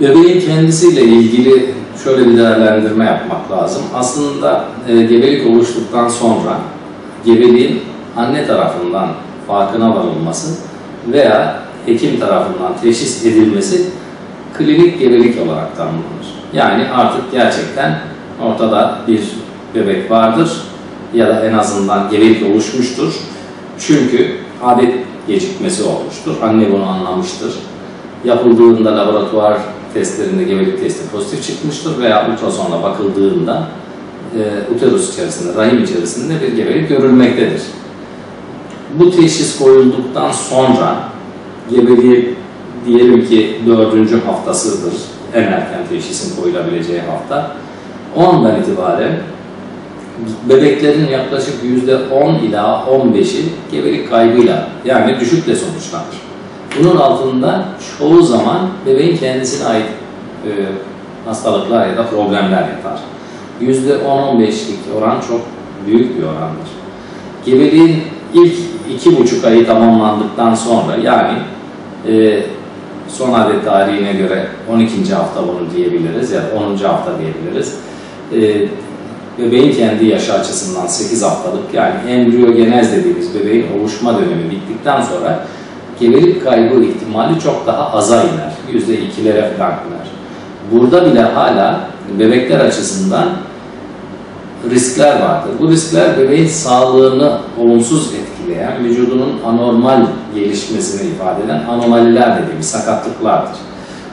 Bebeğin kendisiyle ilgili şöyle bir değerlendirme yapmak lazım. Aslında e, gebelik oluştuktan sonra gebeliğin anne tarafından farkına varılması veya hekim tarafından teşhis edilmesi klinik gebelik olarak tanımlanır. Yani artık gerçekten ortada bir bebek vardır ya da en azından gebelik oluşmuştur. Çünkü adet gecikmesi olmuştur. Anne bunu anlamıştır. Yapıldığında laboratuvar testlerinde gebelik testi pozitif çıkmıştır veya ultrasonla bakıldığında e, uterus içerisinde, rahim içerisinde bir gebelik görülmektedir. Bu teşhis koyulduktan sonra gebeliği diyelim ki dördüncü haftasıdır en erken teşhisin koyulabileceği hafta. Ondan itibaren bebeklerin yaklaşık yüzde 10 ila 15'i gebelik kaybıyla yani düşükle sonuçlanır. Bunun altında çoğu zaman bebeğin kendisine ait e, hastalıklar ya da problemler yatar. Yüzde 10-15'lik oran çok büyük bir orandır. Gebeliğin ilk iki buçuk ayı tamamlandıktan sonra yani e, son adet tarihine göre 12. hafta bunu diyebiliriz ya da 10. hafta diyebiliriz. E, bebeğin kendi yaşı açısından 8 haftalık yani embriyogenez dediğimiz bebeğin oluşma dönemi bittikten sonra gebelik kaybı ihtimali çok daha aza iner. Yüzde ikilere falan iner. Burada bile hala bebekler açısından riskler vardır. Bu riskler bebeğin sağlığını olumsuz etkileyen, vücudunun anormal gelişmesini ifade eden anomaliler dediğimiz sakatlıklardır.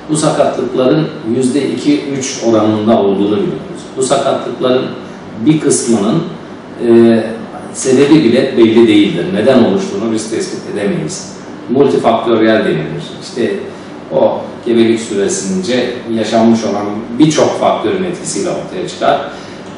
Bu sakatlıkların %2-3 oranında olduğunu biliyoruz. Bu sakatlıkların bir kısmının e, sebebi bile belli değildir. Neden oluştuğunu biz tespit edemeyiz. Multifaktöriyel denilir. İşte o gebelik süresince yaşanmış olan birçok faktörün etkisiyle ortaya çıkar.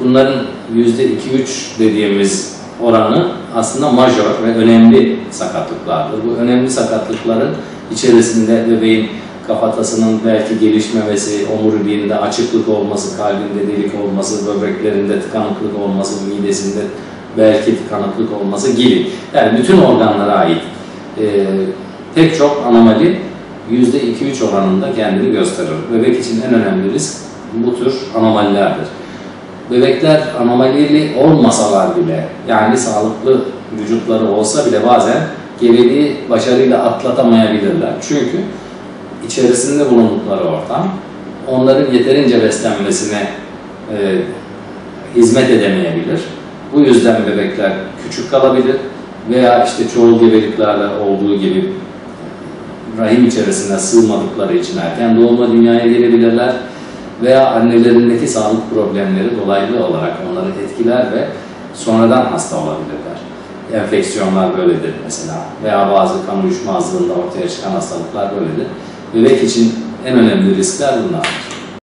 Bunların %2-3 dediğimiz oranı aslında majör ve önemli sakatlıklardır. Bu önemli sakatlıkların içerisinde bebeğin kafatasının belki gelişmemesi, omuriliğinde açıklık olması, kalbinde delik olması, böbreklerinde tıkanıklık olması, midesinde belki tıkanıklık olması gibi. Yani bütün organlara ait e, pek çok anomali %2-3 oranında kendini gösterir. Bebek için en önemli risk bu tür anomalilerdir. Bebekler anomalili olmasalar bile, yani sağlıklı vücutları olsa bile bazen gebeliği başarıyla atlatamayabilirler. Çünkü içerisinde bulundukları ortam onların yeterince beslenmesine e, hizmet edemeyebilir. Bu yüzden bebekler küçük kalabilir veya işte çoğu gebeliklerde olduğu gibi rahim içerisine sığmadıkları için erken doğumla dünyaya gelebilirler veya annelerindeki sağlık problemleri dolaylı olarak onları etkiler ve sonradan hasta olabilirler. Enfeksiyonlar böyledir mesela veya bazı kan uyuşmazlığında ortaya çıkan hastalıklar böyledir. Bebek için en önemli riskler bunlardır.